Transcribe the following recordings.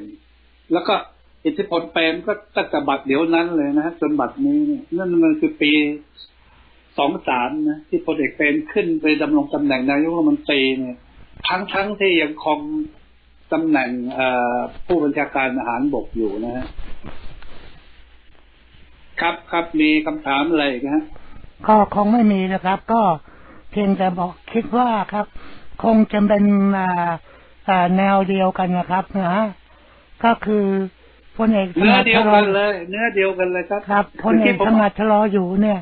มแล้วก็อิทธิพลเปรมก็ตั้งแต่บัดเดี๋ยวนั้นเลยนะฮะจนบัดนี้เนี่ยนั่นมันคือปีสองสามนะที่พลเอกเปรมขึ้นไปดำรงตำแหน่งนายกรัฐมนตรีเนี่ยทั้งทั้งที่ยังคงตำแหน่งผู้บัญชาการทหารบกอยู่นะฮะครับครับมีคำถามอะไรอีกฮะก็คงไม่มีนะครับ ก็เพียงแต่บอกคิดว่าครับ คงจะเป็นแนวเดียวกันนะครับนะฮะ ก็คือพลเอกสเนื้องัดเดียวชะลกัอนเลย เนื้อเดียวกันเลยครับครับพลเอกสงัดชะลออยู่เนี่ย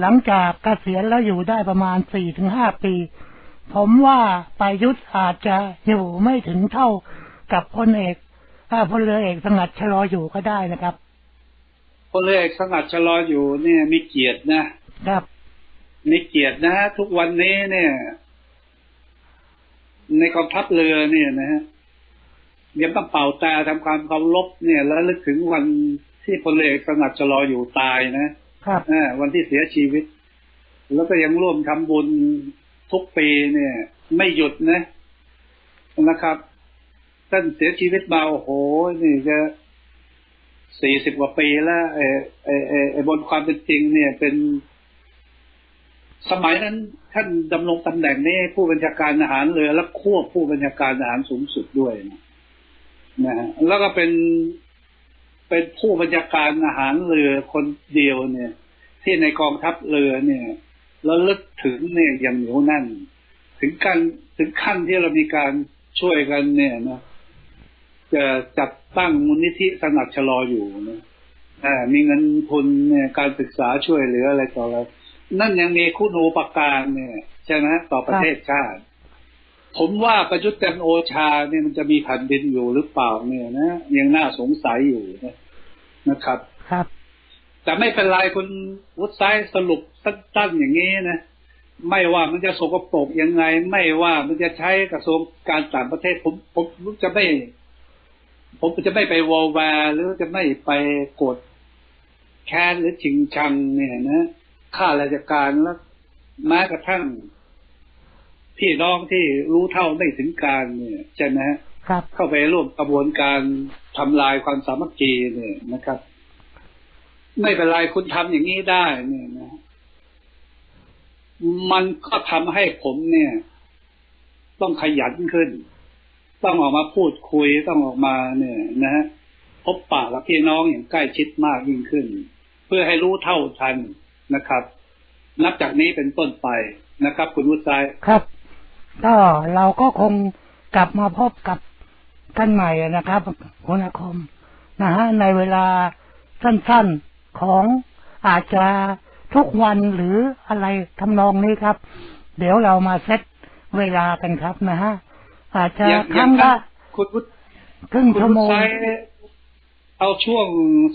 หลังจากเกษียณแล้วอยู่ได้ประมาณสี่ถึงห้าปี ผมว่าประยุทธ์อาจจะอยู่ไม่ถึงเท่ากับพลเอกถ้าพลเรือเอกสงัดชะลออยู่ก็ได้นะครับพลเอกสงัดชะลออยู่เนี่ยมีเกียรตินะครับมีเกียรตินะทุกวันนี้เนี่ย ในกองทัพเรือเนี่ยนะฮะ ยังต้องเป่าตาทำความเคารพเนี่ยแล้วลึกถึงวันที่พลเอกสงัดชะลออยู่ตายนะครับอ่าวันที่เสียชีวิต แล้วก็ยังร่วมทำบุญทุกปีเนี่ย ไม่หยุดนะนะครับท่านเสียชีวิตมาโอ้โหนี่จะสี่สิบกว่าปีแล้วไอ้ไอ้ไอ้ไอ้บนความเป็นจริง เนี่ยเป็น สมัยนั้น ท่านดำรงตำแหน่งนี้ผู้บัญชาการทหารเรือและควบผู้บัญชาการทหารสูงสุดด้วยนะ นะฮะแล้วก็เป็นเป็นผู้บัญชาการทหารเรือคนเดียวเนี่ย ที่ในกองทัพเรือเนี่ยแล้วลึกถึงเนี่ยอย่างเหนียวแน่น ถึงกันถึงขั้นที่เรามีการช่วยกันเนี่ยนะจะจัดตั้งมูลนิธิสนัดชะลออยู่นะมีเงินทุนเนี่ยการศึกษาช่วยเหลืออะไรต่ออะไรนั่นยังมีคุณูปการเนี่ยใช่ไหมต่อประเทศชาติ ผมว่าประยุทธ์จันทร์โอชาเนี่ยมันจะมีแผ่นดินอยู่หรือเปล่าเนี่ยนะยังน่าสงสัยอยู่นะนะครับ ครับ แต่ไม่เป็นไรคุณวุฒิไซสรุปสั้นๆอย่างนี้นะไม่ว่ามันจะสกปรกยังไง ไม่ว่ามันจะใช้กระทรวงการต่างประเทศ ผมผมจะไม่ ผมจะไม่ไปวอลแวร์หรือจะไม่ไปกดแค้นหรือชิงชังเนี่ยนะข้าราชการแล้วแม้กระทั่ง พี่น้องที่รู้เท่าไม่ถึงการเนี่ยใช่ไหมฮะครับเข้าไปร่วมกระบวนการทำลายความสามัคคีเนี่ยนะครับ ไม่เป็นไรคุณทำอย่างนี้ได้เนี่ยนะ มันก็ทำให้ผมเนี่ย ต้องขยันขึ้น ต้องออกมาพูดคุยต้องออกมาเนี่ย นะฮะพบปะกับพี่น้องอย่างใกล้ชิดมากยิ่งขึ้น เพื่อให้รู้เท่าทันนะครับ นับจากนี้เป็นต้นไปนะครับ คุณวุฒิชัยครับ ก็เราก็คงกลับมาพบกับกันใหม่นะครับคุณอาคมนะฮะในเวลาสั้นๆของอาจจะทุกวันหรืออะไรทำนองนี้ครับ เดี๋ยวเรามาเซตเวลากันครับนะฮะอาจจะอย่างครั้งละคุณวุฒิครึ่งคุณชั่วโมงใช้เอาช่วง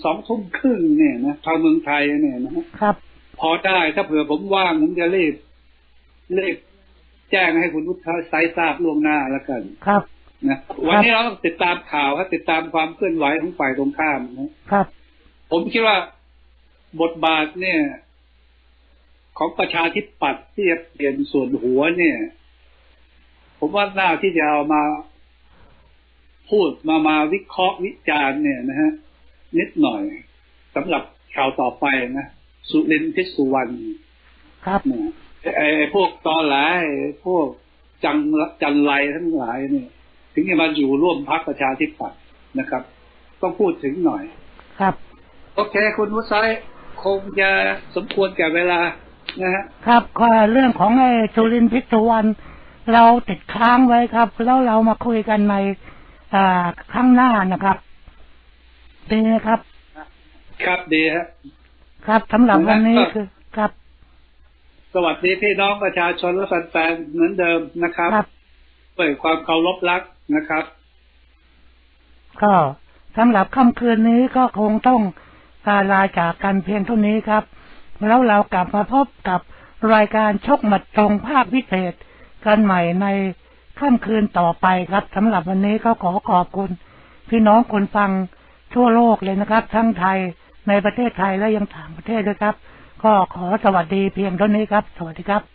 สองทุ่มครึ่งเนี่ยนะทางเมืองไทยเนี่ยนะฮะครับ พอได้ถ้าเผื่อผมว่างผมจะรีบรีบ แจ้งให้คุณวุฒิไซทราบล่วงหน้าแล้วกัน ครับนะวันนี้เราต้องติดตามข่าวครับติดตามความเคลื่อนไหวของฝ่ายตรงข้ามนะครับ ผมคิดว่าบทบาทเนี่ย ของประชาธิปัตย์ที่จะเปลี่ยนส่วนหัวเนี่ย ผมว่าหน้าที่จะเอามาพูดมามาวิเคราะห์วิจารณ์เนี่ยนะฮะนิดหน่อยสำหรับข่าวต่อไปนะสุรินทร์พิษสุวรรณครับนะ ไอ้ไอ้พวกตอแหลไอ้พวกจังจันไรทั้งหลายเนี่ย ถึงจะมาอยู่ร่วมพักประชาธิปัตย์นะครับ ต้องพูดถึงหน่อย ครับ โอเค คุณวุฒิไซคงจะสมควรแก่เวลานะฮะครับก็เรื่องของไอ้สุรินทร์พิษสุวรรณเราติดค้างไว้ครับ แล้วเรามาคุยกันในอ่าข้างหน้านะครับดีนะครับ ครับดีฮะครับสำหรับวันนี้ครับคือครับ สวัสดีพี่น้องประชาชนและแฟนๆเหมือนเดิมนะครับครับด้วยความเคารพรักนะครับ ก็สำหรับค่ำคืนนี้ก็คงต้องลาลาจากกันเพียงเท่านี้ครับ แล้วเรากลับมาพบกับรายการชกหมัดตรงภาคพิเศษ กันใหม่ในค่ำคืนต่อไปครับสำหรับวันนี้ก็ขอขอบคุณ พี่น้องคนฟังทั่วโลกเลยนะครับ ทั้งไทยในประเทศไทยและยังต่างประเทศด้วยครับ ก็ขอสวัสดีเพียงเท่านี้ครับ สวัสดีครับ